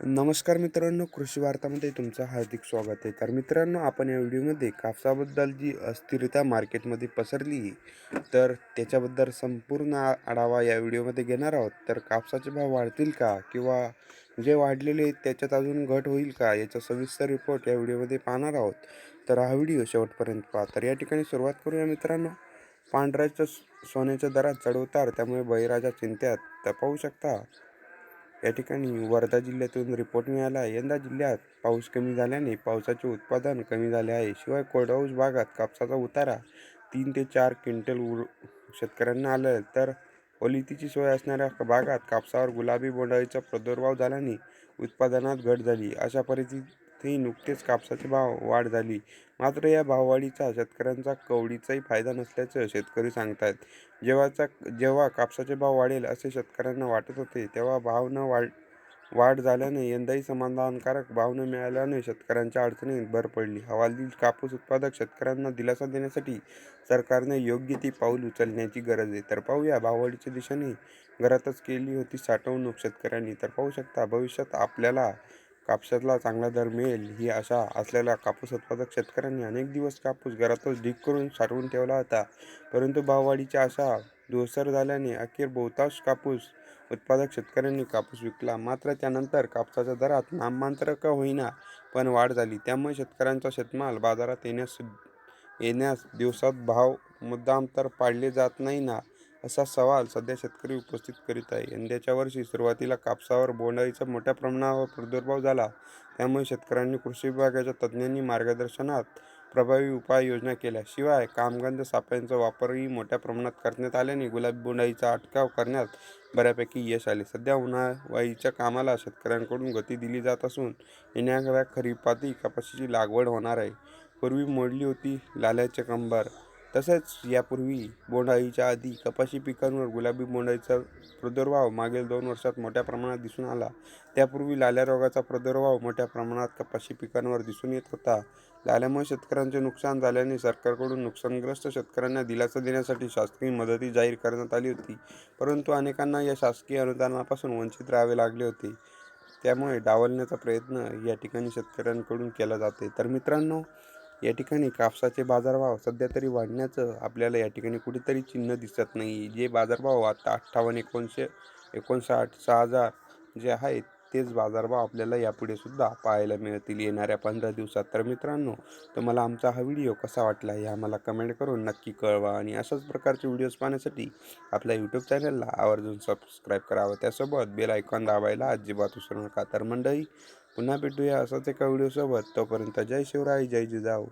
नमस्कार मित्रांनो कृषी वार्तामध्ये तुमचं हार्दिक स्वागत आहे. तर मित्रांनो आपण या व्हिडिओमध्ये कापसाबद्दल जी अस्थिरता मार्केटमध्ये पसरली तर त्याच्याबद्दल संपूर्ण आढावा या व्हिडिओमध्ये घेणार आहोत. तर कापसाचे भाव वाढतील का किंवा जे वाढलेले आहेत त्याच्यात अजून घट होईल का याचा सविस्तर रिपोर्ट या व्हिडिओमध्ये पाहणार आहोत. तर हा व्हिडिओ शेवटपर्यंत पहा. तर या ठिकाणी सुरुवात करूया मित्रांनो. पांढऱ्याच्या सोन्याच्या दरात चढउतार त्यामुळे बळीराजा चिंत्यात तर पाहू शकता या ठिकाणी वर्धा जिल्ह्यातून रिपोर्ट मिळाला. आहे यंदा जिल्ह्यात पाऊस कमी झाल्याने पावसाचे उत्पादन कमी झाले आहे. शिवाय कोरडवाऊस भागात कापसाचा उतारा तीन ते चार क्विंटल उर शेतकऱ्यांना आलं. तर ओलितीची सोय असणाऱ्या भागात कापसावर गुलाबी बोंडाळीचा प्रादुर्भाव झाल्याने उत्पादनात घट झाली. अशा परिस्थितीत नुकतेच कापसाचे भाव वाढ झाली. मात्र या भाववाढीचा शेतकऱ्यांचा कवडीचाही फायदा नसल्याचं शेतकरी सांगतायत. जेव्हाचा जेव्हा कापसाचे भाव वाढेल असे शेतकऱ्यांना वाटत होते तेव्हा भाव न वाढ वाढ झाल्याने यंदाही समाधानकारक भाव न मिळाल्याने शेतकऱ्यांच्या अडचणीत भर पडली. हवालदिल कापूस उत्पादक शेतकऱ्यांना दिलासा देण्यासाठी सरकारने योग्य ती पाऊल उचलण्याची गरज आहे. तर पाहूया भाववाढीच्या दिशेने घरातच केली होती साठवणूक शेतकऱ्यांनी. तर पाहू शकता भविष्यात आपल्याला कापसाला चांगला दर मिळेल ही आशा असलेल्या कापूस उत्पादक शेतकऱ्यांनी अनेक दिवस कापूस घरातच ढीक करून साठवून ठेवला होता. परंतु भाववाढीची आशा धूसर झाल्याने अखेर बहुतांश कापूस उत्पादक शेतकऱ्यांनी कापूस विकला. मात्र त्यानंतर कापसाच्या दरात नाममात्र का होईना पण वाढ झाली. त्यामुळे शेतकऱ्यांचा शेतमाल बाजारात येण्यास येण्यास दिवसात भाव मुद्दाम तर पाडले जात नाही ना असा सवाल सध्या शेतकरी उपस्थित करीत आहे. यंदाच्या वर्षी सुरुवातीला कापसावर बोंडअळीचा मोठ्या प्रमाणावर प्रादुर्भाव झाला. त्यामुळे शेतकऱ्यांनी कृषी विभागाच्या तज्ज्ञांनी मार्गदर्शनात प्रभावी उपाययोजना केल्या. शिवाय कामगंध सापळ्यांचा वापरही मोठ्या प्रमाणात करण्यात आल्याने गुलाबी बोंडाईचा अटकाव करण्यात बऱ्यापैकी यश आले. सध्या उन्हाळीच्या कामाला शेतकऱ्यांकडून गती दिली जात असून येणाऱ्या खरीपातही कपाशीची लागवड होणार आहे. पूर्वी मोडली होती लाल्याचे कंबर तसेच यापूर्वी बोंडअळीच्या आधी कपाशी पिकांवर गुलाबी बोंडअळीचा प्रादुर्भाव मागील दोन वर्षात मोठ्या प्रमाणात दिसून आला. त्यापूर्वी लाल्या रोगाचा प्रादुर्भाव मोठ्या प्रमाणात कपाशी पिकांवर दिसून येत होता. लाल्यामुळे शेतकऱ्यांचे नुकसान झाल्याने सरकारकडून नुकसानग्रस्त शेतकऱ्यांना दिलासा देण्यासाठी शासकीय मदती जाहीर करण्यात आली होती. परंतु अनेकांना या शासकीय अनुदानापासून वंचित राहावे लागले होते. त्यामुळे डावलण्याचा प्रयत्न या ठिकाणी शेतकऱ्यांकडून केला जाते. तर मित्रांनो या ठिकाणी कापसाचे बाजारभाव सध्या तरी वाढण्याचं आपल्याला या ठिकाणी कुठेतरी चिन्ह दिसत नाही. जे बाजारभाव आता अठ्ठावन्न एकोणशे एकोणसाठ सहा हजार जे आहेत तेच बाजारभाव आपल्याला यापुढे सुद्धा पाहायला मिळतील येणाऱ्या पंधरा दिवसात. तर मित्रांनो तुम्हाला आमचा हा व्हिडिओ कसा वाटला हे आम्हाला कमेंट करून नक्की कळवा आणि अशाच प्रकारचे व्हिडिओज पाहण्यासाठी आपल्या यूट्यूब चॅनलला आवर्जून सबस्क्राईब करावं. त्यासोबत बेल आयकॉन दाबायला अजिबात विसरू नका. तर मंडळी पुन्हा भेटूया असाच एका व्हिडिओसोबत. तोपर्यंत जय शिवराय जय जिजाऊ.